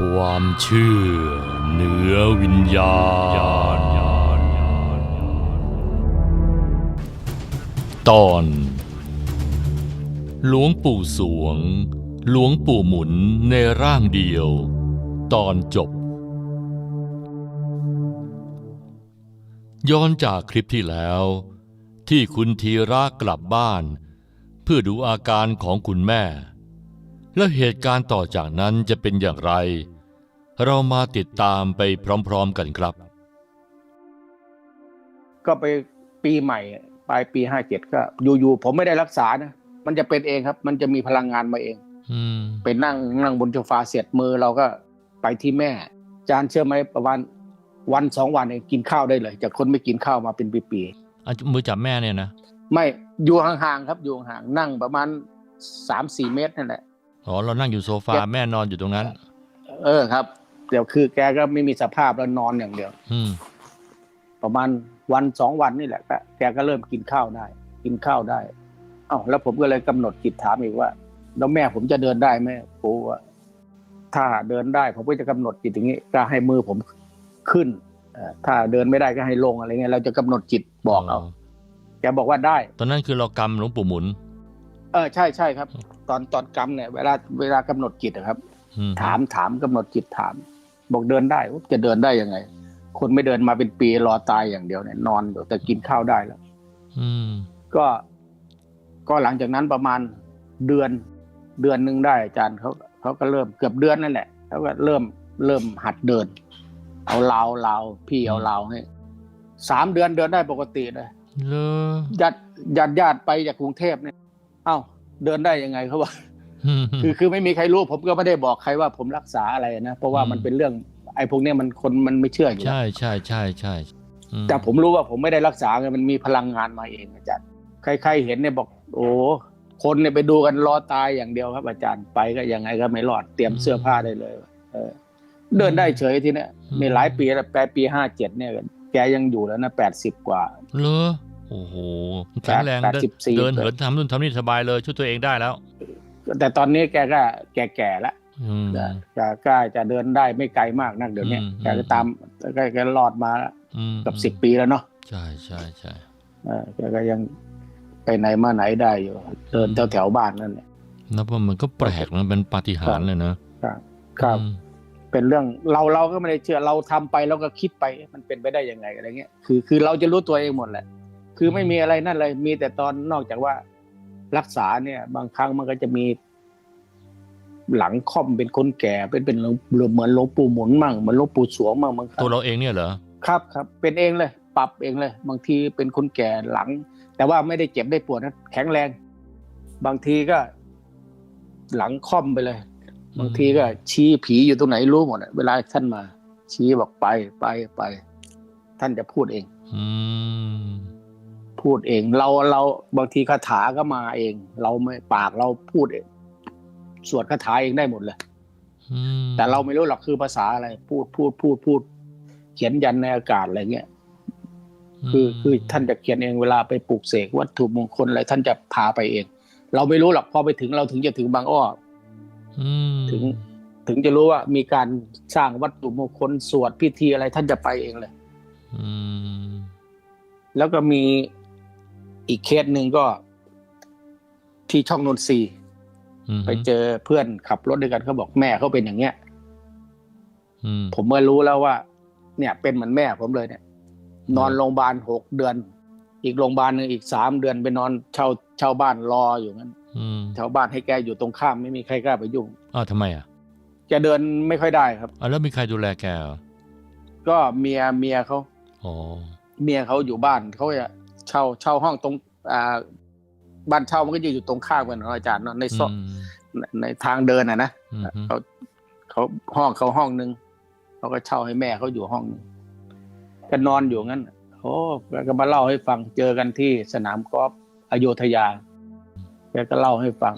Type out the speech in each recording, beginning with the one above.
ความเชื่อเหนือวิญญาณ ตอน หลวงปู่สวง หลวงปู่หมุนในร่างเดียว ตอนจบ ย้อนจากคลิปที่แล้ว ที่คุณธีระกลับบ้าน เพื่อดูอาการของคุณแม่ และเหตุการณ์ต่อจากนั้นจะเป็นอย่างไร เรามาติดตามไปพร้อมๆกันครับ ก็ไปปีใหม่ปลายปีห้าเจ็ดก็ อยู่ๆผมไม่ได้รักษานะมันจะเป็นเองครับ มันจะมีพลังงานมาเองอืมไปนั่งนั่งบนโซฟาเสร็จมือเราก็ไปที่แม่ จานเชื่อไหมประมาณวันสองวันเองกินข้าวได้เลย จากคนไม่กินข้าวมาเป็นปีอะมือจับแม่เนี่ยนะๆไม่อยู่ห่างๆครับอยู่ห่างๆนั่งประมาณสามสี่เมตรนั่นแหละ อ๋อเรานั่งอยู่โซฟาแกแม่นอนอยู่ตรงนั้น เออครับ เดี๋ยวคือแกก็ไม่มีสภาพแล้วนอนอย่างเดียว อืม ประมาณวันสองวันนี่แหละก็แกก็เริ่มกินข้าวได้ กินข้าวได้เอ้าแล้วผมก็เลยกำหนดจิตถามอีกว่าแล้วแม่ผมจะเดินได้ไหมปู่ว่าถ้าเดินได้ผมก็จะกำหนดจิตอย่างนี้ก็ให้มือผมขึ้นเอ่อถ้าเดินไม่ได้ก็ให้ลงอะไรเงี้ยเราจะกำหนดจิตบอกเอาแกบอกว่าได้ ตอนนั้นคือเรากำหลวงปู่หมุน เออใช่ใช่ครับ ตอนตอนกำเนี่ยเวลาเวลากำหนดจิตอะครับอืถามถามกำหนดจิตถาม บอกเดินได้ว่าจะเดินได้ยังไง คนไม่เดินมาเป็นปีรอตายอย่างเดียวเนี่ยนอนอยู่แต่กินข้าวได้แล้วอืมก็ก็หลังจากนั้นประมาณเดือนเดือนหนึ่งได้อาจารย์เขาเขาก็เริ่มเกือบเดือนนั่นแหละเขาก็เริ่มเริ่มหัดเดิน เอาลาวลาวพี่เอาลาวให้สามเดือนเดินได้ปกติเลยเลอญาติญาติญาติไปจากกรุงเทพเนี่ย เอ้าเดินได้ยังไงเขาบอกอืมคือคือไม่มีใครรู้ผมก็ไม่ได้บอกใครว่าผมรักษาอะไรนะเพราะว่าอืมมันเป็นเรื่องไอ้พวกเนี้ยมันคนมันไม่เชื่ออยู่แล้วใช่ใช่ใช่ใช่อืมแต่ผมรู้ว่าผมไม่ได้รักษาไงมันมีพลังงานมาเองอาจารย์ใครๆเห็นเนี่ยบอก โอ้คนเนี่ยไปดูกันรอตายอย่างเดียวครับ อาจารย์ไปก็ยังไงก็ไม่รอดเตรียมเสื้อผ้าได้เลยเออ เดินได้เฉยทีเนี้ยมีหลายปีแล้วแปดปีห้าเจ็ดเนี่ยแกยังอยู่แล้วนะแปดสิบกว่าเลอโอ้โหแข็งแรงแปดเดินสิบสี่เดินเหินทำนู่นทำนี่สบายเลยช่วยตัวเองได้แล้ว แต่ตอนนี้แกก็แก่ๆแล้วอืมแกก็จะเดินได้ไม่ไกลมากนักเดี๋ยวนี้อืมแกก็ตามแกแกรอดมาอืมเกับสิบปีแล้วเนาะใช่ใช่ใช่เออแกก็ยังไปไหนมาไหนได้อยู่ เดินแถวแถวๆบ้านนั่นแหละนับว่ามันก็แปลกนะเป็นปาฏิหาริย์เลยนะครับครับอืมเป็นเรื่องเราเราก็ไม่ได้เชื่อเราทำไปเราก็คิดไปมันเป็นไปได้ยังไงอะไรเงี้ยคือคือเราจะรู้ตัวเองหมดแหละ คือไม่มีอะไรนั่นเลย มีแต่ตอนนอกจากว่ารักษาเนี่ย บางครั้งมันก็จะมีหลังค่อมเป็นคนแก่เป็นเป็นหลวงเหมือนหลวงปู่หมุนมั่งเหมือนหลวงปู่สวงมั่งบางครั้งตัวเราเองเนี่ยเหรอครับครับเป็นเองเลย ปรับเองเลย บางทีเป็นคนแก่หลัง แต่ว่าไม่ได้เจ็บได้ปวดนะแข็งแรง บางทีก็ หลังค่อมไปเลย บางทีก็ชี้ผีอยู่ตรงไหนรู้หมดอะเวลาท่านมา ชี้บอกไปไปไป ท่านจะพูดเอง อืม พูดเอง เราเราบางทีคาถาก็มาเอง เราไม่ปากเราพูดเองสวดคาถาเองได้หมดเลยอืมแต่เราไม่รู้หรอกคือภาษาอะไร พูดพูดพูดพูด เขียนยันในอากาศอะไรเงี้ยคือคือท่านจะเขียนเองเวลาไปปลูกเสกวัตถุมงคลอะไรท่านจะพาไปเอง เราไม่รู้หรอกพอไปถึงเราถึงจะถึงบางอ้ออืมถึงถึงจะรู้ว่ามีการสร้างวัตถุมงคลสวดพิธีอะไรท่านจะไปเองเลยอืมแล้วก็มี อีกเคสหนึ่งก็ที่ช่องนนทรีย์อืมไปเจอเพื่อนขับรถด้วยกันเขาบอกแม่เขาเป็นอย่างเงี้ยอืมผมเมื่อรู้แล้วว่า เนี่ย เป็นเหมือนแม่ผมเลยเนี่ย นอนโรงพยาบาลหกเดือน อีกโรงพยาบาลหนึ่งอีกสามเดือนไปนอนเช่าเช่าบ้านรออยู่งั้นอืมชาวบ้านให้แกอยู่ตรงข้ามไม่มีใครกล้าไปยุ่งอ้าวทำไมอะแกเดินไม่ค่อยได้ครับอะแล้วมีใครดูแลแกเหรอก็เมียเมียเขาอ๋อเมียเขาอยู่บ้านเขาจะ เช่าเช่าห้องตรงอ่าบ้านเช่ามันก็จะอยู่ตรงข้ามกันเนาะอาจารย์เนาะในซอกอืมในทางเดินอะนะอืมเขาเขาห้องเขาห้องหนึ่งเขาก็เช่าให้แม่เขาอยู่ห้องหนึงก็นอนอยู่งั้นโอ้แกก็มาเล่าให้ฟังเจอกันที่สนามกอล์ฟอโยธยาแกก็เล่าให้ฟัง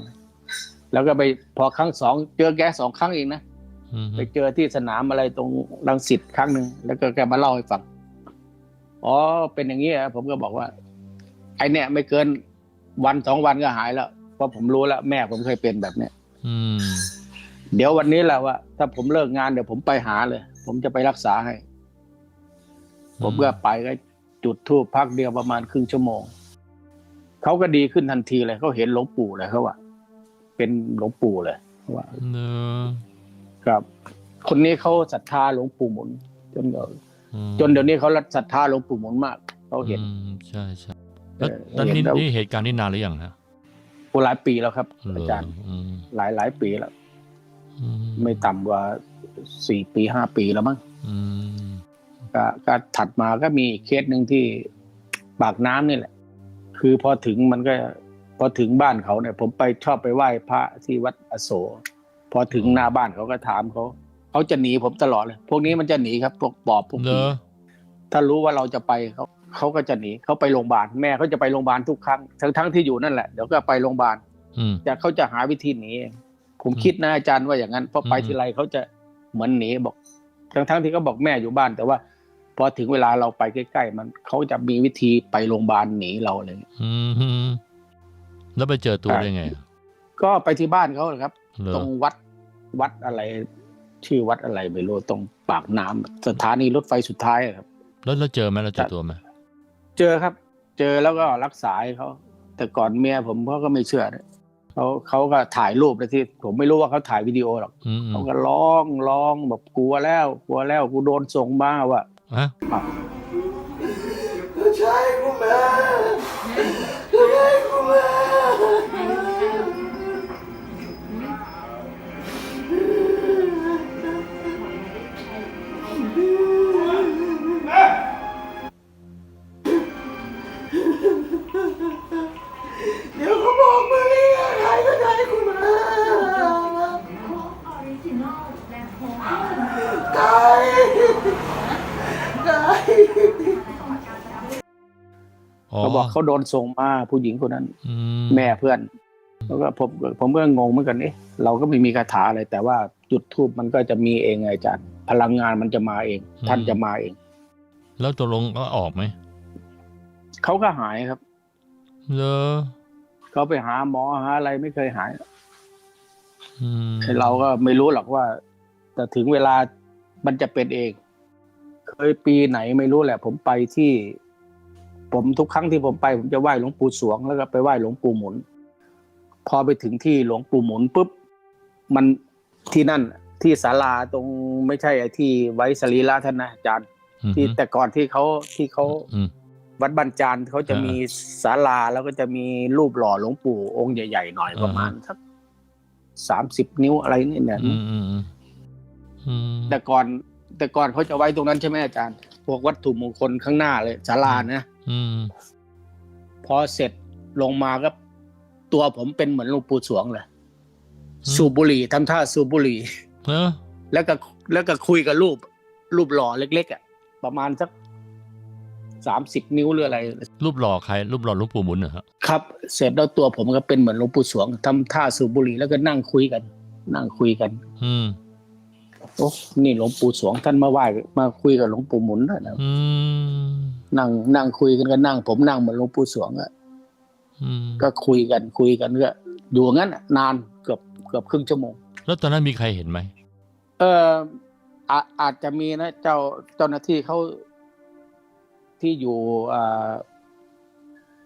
แล้วก็ไปพอครั้งสองเจอแกสองครั้งเองนะอืมไปเจอที่สนามอะไรตรงรังสิตครั้งหนึ่งแล้วก็แกมาเล่าให้ฟัง อ๋อ เป็นอย่างนี้เหรอผมก็บอกว่า ไอเนี่ยไม่เกินวันสองวันก็หายแล้วเพราะผมรู้แล้วแม่ผมเคยเป็นแบบเนี้ยอืมเดี๋ยววันนี้แหละว่า ถ้าผมเลิกงานเดี๋ยวผมไปหาเลย ผมจะไปรักษาให้ ผมก็ไปก็จุดทูปพักเดียวประมาณครึ่งชั่วโมงเขาก็ดีขึ้นทันทีเลยเขาเห็นหลวงปู่เลยเขาว่า เป็นหลวงปู่เลยเขาว่าเนอะครับ คนนี้เขาศรัทธาหลวงปู่หมุนจนเดี๋ยวอืม จนเดี๋ยวนี้เขาศรัทธาหลวงปู่หมุนมากเขาเห็นอืมใช่ใช่แล้วเออแล้วนี่เห็นแล้วนี่เหตุการณ์นี่นานหรือยังฮะโอ้หลายปีแล้วครับเหอาจารย์อืมหลายหลายปีแล้วอืไม่ต่ำกว่าสี่ปีห้าปีแล้วมั้งอืมก็ก็ถัดมาก็มีอีกเคสหนึ่งที่ปากน้ำนี่แหละ คือพอถึงมันก็ พอถึงบ้านเขาเนี่ย ผมไปชอบไปไหว้พระที่วัดอโศกพอถึงหน้าบ้านเขาก็ถามเขา เขาจะหนีผมตลอดเลย พวกนี้มันจะหนีครับพวกปอบพวกเนผีอะถ้ารู้ว่าเราจะไปเขาเขาก็จะหนีเขาไปโรงพยาบาลแม่เขาจะไปโรงพยาบาลทุกครั้งทั้งทั้งที่อยู่นั่นแหละเดี๋ยวก็ไปโรงพยาบาลอืมแต่เขาจะหาวิธีหนีเองผมอืมคิดนะอาจารย์ว่าอย่างนั้นเพราะไปอืมทีไรเขาจะเหมือนหนีบอก ทั้งทั้งที่เขาบอกแม่อยู่บ้าน แต่ว่า พอถึงเวลาเราไปใกล้ๆมันเขาจะมีวิธีไปโรงพยาบาลหนีเราเลยอืมแล้วไปเจอตัวได้ไง ก็ไปที่บ้านเขาเลยครับเหรอตรงวัดวัดอะไร ชื่อวัดอะไรไม่รู้ตรงปากน้ำสถานีรถไฟสุดท้ายอะครับแล้วแล้วเจอไหมเราเจอตัวไหมเจอครับ เจอแล้วก็รักษาให้เขาแต่ก่อนเมียผมเขาก็ไม่เชื่อนะเขาเขาก็ถ่ายรูปไปที่ ผมไม่รู้ว่าเขาถ่ายวิดีโอหรอกอืมอืเขามก็ร้องร้องแบบกลัวแล้ว กลัวแล้วกูโดนส่งมาว่ะฮะใช่กูมาใช่กูมา เขาบอกเขาโดนส่งมาผู้หญิงคนนั้นอืแม่เพื่อน แล้วก็ผมผมก็งงเหมือนกันเอ๊ะเราก็ไม่มีคาถาอะไร แต่ว่าจุดทูบมันก็จะมีเองไงอาจารย์พลังงานมันจะมาเอง ท่านจะมาเอง แล้วตกลงก็ออกไหมเขาก็หายครับเหรอเขาไปหาหมอหาอะไรไม่เคยหายอืมเราก็ไม่รู้หรอกว่า แต่ถึงเวลามันจะเป็นเอง เคยปีไหนไม่รู้แหละ ผมไปที่ ผมทุกครั้งที่ผมไปผมจะไหว้หลวงปู่สวงแล้วก็ไปไหว้หลวงปู่หมุน พอไปถึงที่หลวงปู่หมุนปุ๊บมันที่นั่นที่ศาลาตรงไม่ใช่ไอ้ที่ไว้สรีระท่านนะอาจารย์อืมที่แต่ก่อนที่เขาที่เขาอืมวัดบันจานเขาจะอ่ามีมีศาลาแล้วก็จะมีรูปหล่อหลวงปู่องค์ใหญ่ๆหน่อยอ่าประมาณสักสามสิบนิ้วอะไรนี่เนี่ยอืมอืมอืมอืมแต่ก่อนแต่ก่อนเขาจะไว้ตรงนั้นใช่ไหมอาจารย์ พวกวัตถุมงคลข้างหน้าเลยศาลานะอืมพอเสร็จลงมาก็ตัวผมเป็นเหมือนหลวงปู่สวงเลยสูบบุหรี่ทำท่าสูบบุหรี่เนอะแล้วก็แล้วก็คุยกับรูป รูปหล่อเล็ก ๆอะประมาณสักสามสิบนิ้วหรืออะไร รูปหล่อใคร รูปหล่อหลูกปู่หมุนเหรอฮะครับ เสร็จแล้วตัวผมก็เป็นเหมือนหลวงปู่สวงทำท่าสูบบุหรี่แล้วก็นั่งคุยกัน นั่งคุยกัน อืม โอ้นี่หลวงปู่สวงท่านมาไหว้มาคุยกับหลวงปู่หมุนด้วยนะอืมนั่งนั่งคุยกันก็นั่ง ผมนั่งเหมือนหลวงปู่สวงอะอืมก็คุยกันคุยกันก็อยู่อย่างนั้นน่ะนานเกือบเกือบครึ่งชั่วโมง แล้วตอนนั้นมีใครเห็นไหมเอออาอาจจะมีนะ เจ้าเจ้าหน้าที่เขาที่อยู่อ่า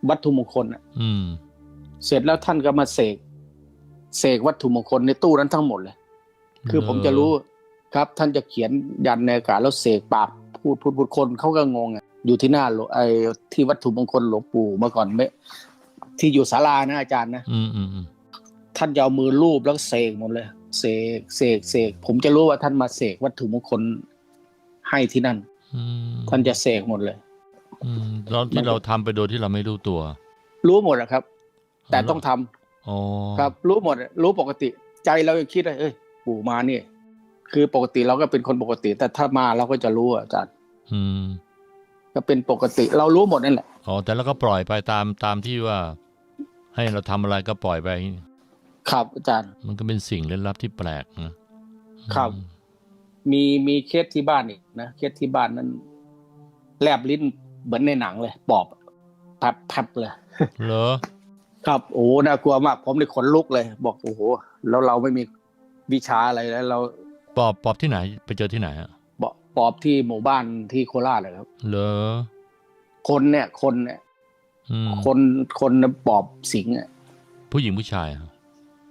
วัตถุมงคลน่ะอืมเสร็จแล้วท่านก็มาเสกเสกวัตถุมงคลในตู้นั้นทั้งหมดเลย คือผมจะรู้ ครับ ท่านจะเขียนยันในอากาศแล้วเสกปากพูดพูดพูดคนเขาก็งงอะอยู่ที่หน้าหลวงไอ้ที่วัตถุมงคลหลวงปู่เมื่อก่อนไม่ ที่อยู่ศาลานะอาจารย์นะอืมอืมอืมท่านจะเอามือลูบแล้วเสกหมดเลย เสกเสกเสกผมจะรู้ว่าท่านมาเสกวัตถุมงคลให้ที่นั่นอืมท่านจะเสกหมดเลยอืมเราที่เราทำไปโดยที่เราไม่รู้ตัว รู้หมดอะครับ แต่ต้องทำอ๋อครับ รู้หมดอะรู้ปกติ ใจเรายังคิดเลยเอ้ยปู่มาเนี่ย คือปกติเราก็เป็นคนปกติ แต่ถ้ามาเราก็จะรู้อะอาจารย์อืม ก็เป็นปกติ เรารู้หมดนั่นแหละอ๋อแต่เราก็ปล่อยไปตามตามที่ว่า ให้เราทำอะไรก็ปล่อยไป ครับอาจารย์ มันก็เป็นสิ่งลึกลับที่แปลกนะครับ มีมีเคสที่บ้านอีกนะเคสที่บ้านนั้นแลบลิ้นเหมือนในหนังเลยปอบแผบแผบเลยเหรอครับโอ้น่ากลัวมาก ผมเลยขนลุกเลย บอกโอ้โหแล้วเราไม่มีวิชาอะไรแล้ว เรา ปอบปอบที่ไหน ไปเจอที่ไหนอะปอบปอบที่หมู่บ้านที่โคราชเลยครับ เหรอ คนเนี่ย คนเนี่ยอืมคนคนปอบสิงอะผู้หญิงผู้ชายอะ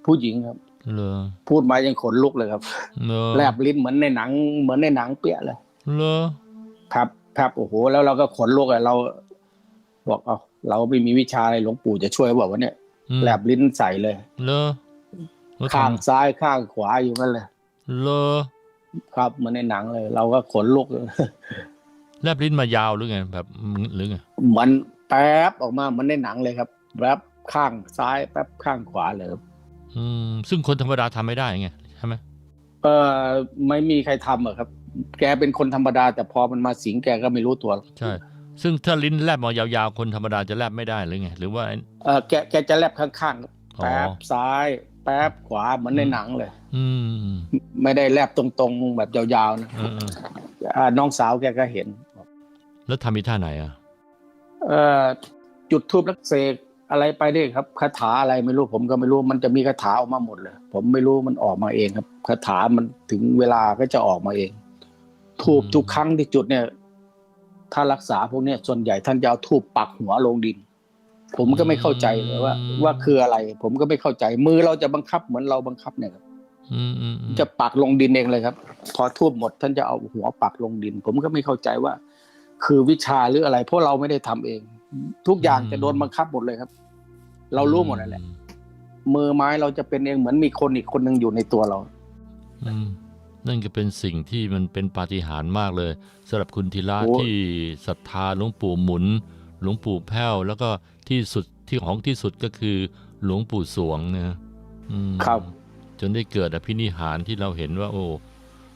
ผู้หญิงครับเหรอพูดมายังขนลุกเลยครับเหรอแลบลิ้นเหมือนในหนัง เหมือนในหนังเปี้ยเลยเหรอครับครับโอ้โห แล้วเราก็ขนลุกอะเรา บอกเอาเราไม่มีวิชาอะไรหลวงปู่จะช่วยบอกว่าวะเนี่ยอืมแลบลิ้นใส่เลยเหรอแล้วทำข้างซ้ายข้างขวาอยู่นั่นเลย เหรอครับเหมือนในหนังเลย เราก็ขนลุกเลยแลบลิ้นมายาวหรือไงแบบหรือไงเหมือนแป๊บออกมาเหมือนในหนังเลยครับแป๊บข้างซ้ายแป๊บข้างขวาเลยครับอืมซึ่งคนธรรมดาทำไม่ได้ไงใช่ไหมเออไม่มีใครทำอะครับ แกเป็นคนธรรมดา แต่พอมันมาสิงแกก็ไม่รู้ตัวใช่ซึ่งถ้าลิ้นแลบมายาวๆคนธรรมดาจะแลบไม่ได้หรือไงหรือว่าเออแกแกจะแลบข้างๆครับอ๋อแป๊บซ้าย แป๊บขวาเหมือนในหนังเลย อืมไม่ได้แลบตรงๆแบบยาวๆนะเออเอออ่าน้องสาวแกก็เห็น แล้วทำมีท่าไหนอะ เอ่อจุดทูบรักเสกอะไรไปนี่ครับคาถาอะไรไม่รู้ผมก็ไม่รู้มันจะมีคาถาออกมาหมดเลย ผมไม่รู้มันออกมาเองครับคาถามันถึงเวลาก็จะออกมาเอง ทูบอืม ทุกครั้งที่จุดเนี่ย ถ้ารักษาพวกเนี้ยส่วนใหญ่ท่านจะเอาทูบปักหัวลงดิน ผมก็ไม่เข้าใจเลยว่า ว่าคืออะไร ผมก็ไม่เข้าใจ มือเราจะบังคับเหมือนเราบังคับเนี่ยครับอืมอืมอืมจะปักลงดินเองเลยครับ พอทูบหมดท่านจะเอาหัวปักลงดิน ผมก็ไม่เข้าใจว่า คือวิชาหรืออะไร เพราะเราไม่ได้ทำเอง ทุกอย่างจะโดนบังคับหมดเลยครับ เรารู้หมดนั่นแหละมือไม้เราจะเป็นเองเหมือนมีคนอีกคนหนึ่งอยู่ในตัวเราอืมนั่นก็เป็นสิ่งที่มันเป็นปาฏิหาริย์มากเลยสำหรับคุณธีระโอ้ที่ศรัทธาหลวงปู่หมุนหลวงปู่แพ้วแล้วก็ ที่สุดที่ของที่สุดก็คือหลวงปู่สวงเนี่ยอืมครับจนได้เกิดอภินิหารที่เราเห็นว่า โอ้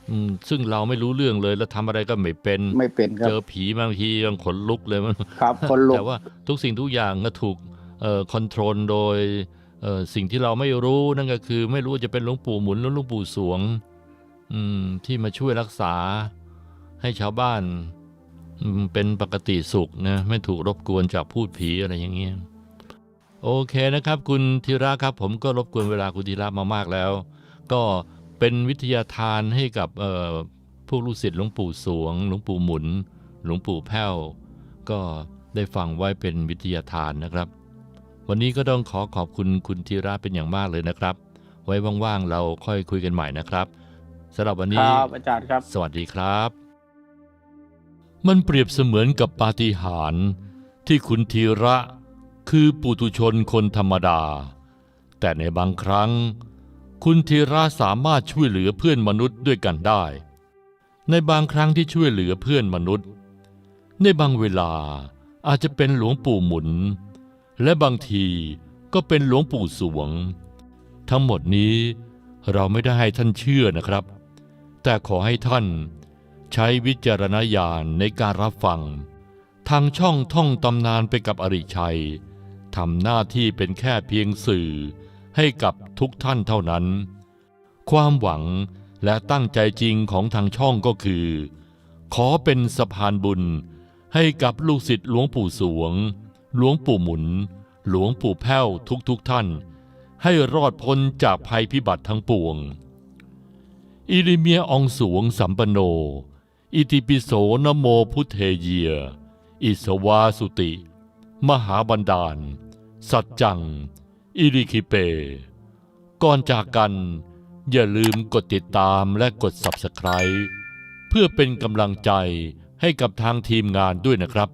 อืมซึ่งเราไม่รู้เรื่องเลยแล้วทำอะไรก็ไม่เป็นไม่เป็นครับเจอผีบางทียังขนลุกเลยมันครับคนลุกแต่ว่าทุกสิ่งทุกอย่างก็ถูกเอ่อคอนโทรลโดยเอ่อสิ่งที่เราไม่รู้นั่นก็คือ ไม่รู้ว่าจะเป็นหลวงปู่หมุนหรือหลวงปู่สวงอืมที่มาช่วยรักษาให้ชาวบ้านอืม เป็นปกติสุขนะไม่ถูกรบกวนจากพูดผีอะไรอย่างเงี้ยโอเคนะครับ คุณธีระครับ ผมก็รบกวนเวลาคุณธีระมามากแล้ว ก็เป็นวิทยาทานให้กับเอ่อพวกลูกศิษย์หลวงปู่สวงหลวงปู่หมุน หลวงปู่แพ้วก็ได้ฟังไว้เป็นวิทยาทานนะครับ วันนี้ก็ต้องขอขอบคุณคุณธีระเป็นอย่างมากเลยนะครับ ไว้ว่างๆเราค่อยคุยกันใหม่นะครับสำหรับวันคนี้รับอาจารย์ครับสวัสดีครับ มันเปรียบเสมือนกับปาฏิหาริย์ที่คุณธีระคือปุถุชนคนธรรมดา แต่ในบางครั้ง คุณธีระสามารถช่วยเหลือเพื่อนมนุษย์ด้วยกันได้ ในบางครั้งที่ช่วยเหลือเพื่อนมนุษย์ ในบางเวลาอาจจะเป็นหลวงปู่หมุน และบางทีก็เป็นหลวงปู่สวง ทั้งหมดนี้เราไม่ได้ให้ท่านเชื่อนะครับ แต่ขอให้ท่าน ใช้วิจารณญาณในการรับฟัง ทางช่องท่องตำนานไปกับอริชัยทำหน้าที่เป็นแค่เพียงสื่อให้กับทุกท่านเท่านั้น ความหวังและตั้งใจจริงของทางช่องก็คือ ขอเป็นสะพานบุญให้กับลูกศิษย์หลวงปู่สวง หลวงปู่หมุน หลวงปู่แพ้วทุกๆทท่าน ให้รอดพ้นจากภัยพิบัติทั้งปวง อิริเมียอองสวงสัมปโน อิติปิโสนโมพุทเทเยอิสวาสุติ มหาบันดาล สัจจัง อิริคิเป ก่อนจากกัน อย่าลืมกดติดตามและกด Subscribe เพื่อเป็นกำลังใจให้กับทางทีมงานด้วยนะครับ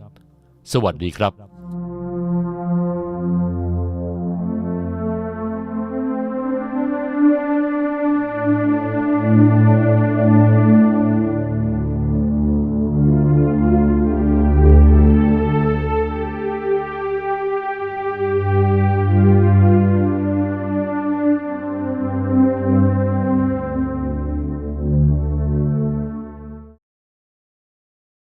สวัสดีครับ